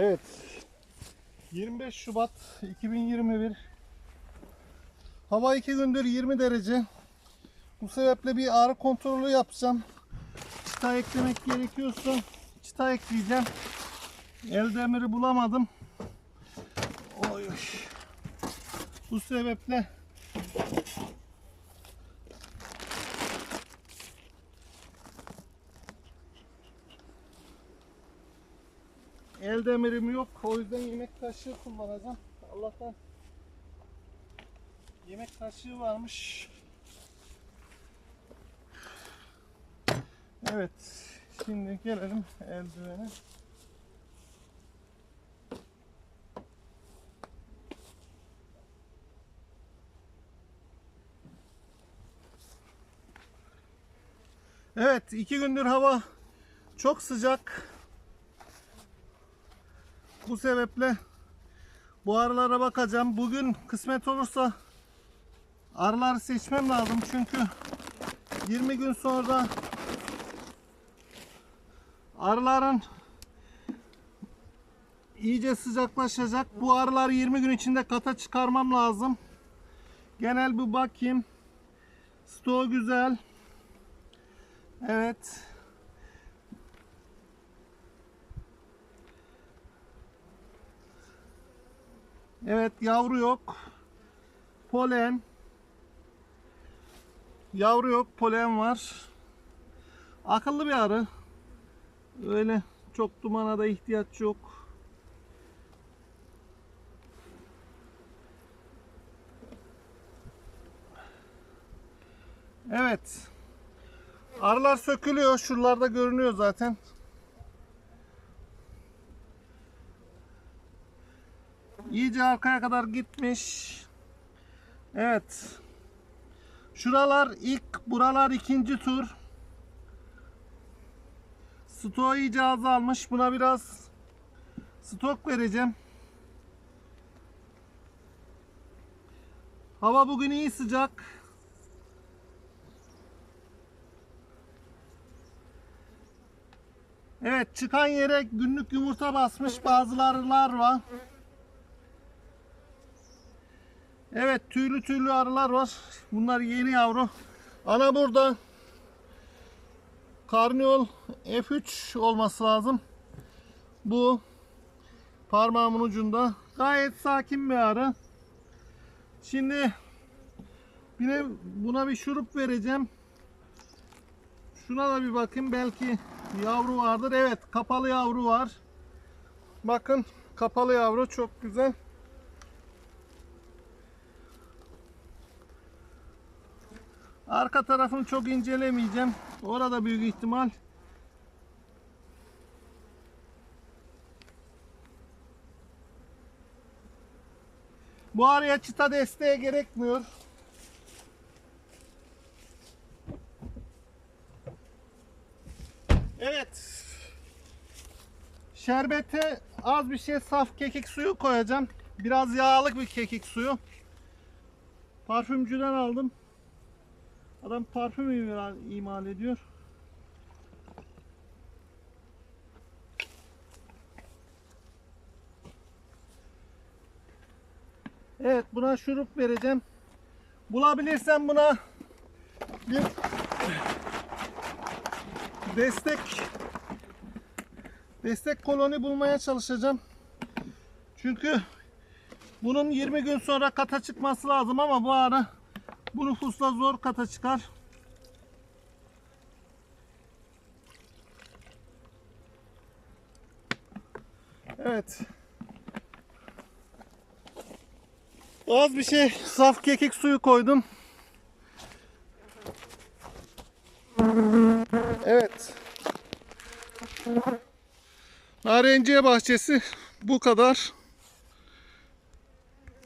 Evet. 25 Şubat 2021. Hava 2 gündür 20 derece. Bu sebeple bir ağrı kontrolü yapacağım. Çıta eklemek gerekiyorsa çıta ekleyeceğim. El demiri bulamadım. Oy. Bu sebeple El demirim yok. O yüzden yemek kaşığı kullanacağım. Allah'tan yemek kaşığı varmış. Evet. Şimdi gelelim eldivene. Evet, iki gündür hava çok sıcak. Bu sebeple bu arılara bakacağım. Bugün kısmet olursa arıları seçmem lazım. Çünkü 20 gün sonra arıların iyice sıcaklaşacak. Bu arıları 20 gün içinde kata çıkarmam lazım. Genel bir bakayım. Stoğu güzel. Evet. Evet yavru yok. Polen. Yavru yok, polen var. Akıllı bir arı. Öyle çok dumana da ihtiyaç yok. Evet. Arılar sökülüyor. Şuralarda görünüyor zaten. İyice arkaya kadar gitmiş. Evet. Şuralar ilk, buralar ikinci tur. Stok iyice azalmış. Buna biraz stok vereceğim. Hava bugün iyi sıcak. Evet çıkan yere günlük yumurta basmış bazılarılar var. Evet tüylü tüylü arılar var. Bunlar yeni yavru. Ana burada. Karniol F3 olması lazım. Bu parmağımın ucunda. Gayet sakin bir arı. Şimdi yine buna bir şurup vereceğim. Şuna da bir bakayım. Belki yavru vardır. Evet kapalı yavru var. Bakın kapalı yavru çok güzel. Arka tarafını çok incelemeyeceğim. Orada büyük ihtimal. Bu araya çıta desteğe gerekmiyor. Evet. Şerbete az bir şey saf kekik suyu koyacağım. Biraz yağlık bir kekik suyu. Parfümcüden aldım. Adam parfüm imal, ediyor. Evet buna şurup vereceğim. Bulabilirsem buna bir destek destek koloni bulmaya çalışacağım. Çünkü bunun 20 gün sonra kata çıkması lazım ama bu ara bu nüfusla zor kata çıkar. Evet. Az bir şey saf kekik suyu koydum. Evet. Narenciye bahçesi bu kadar.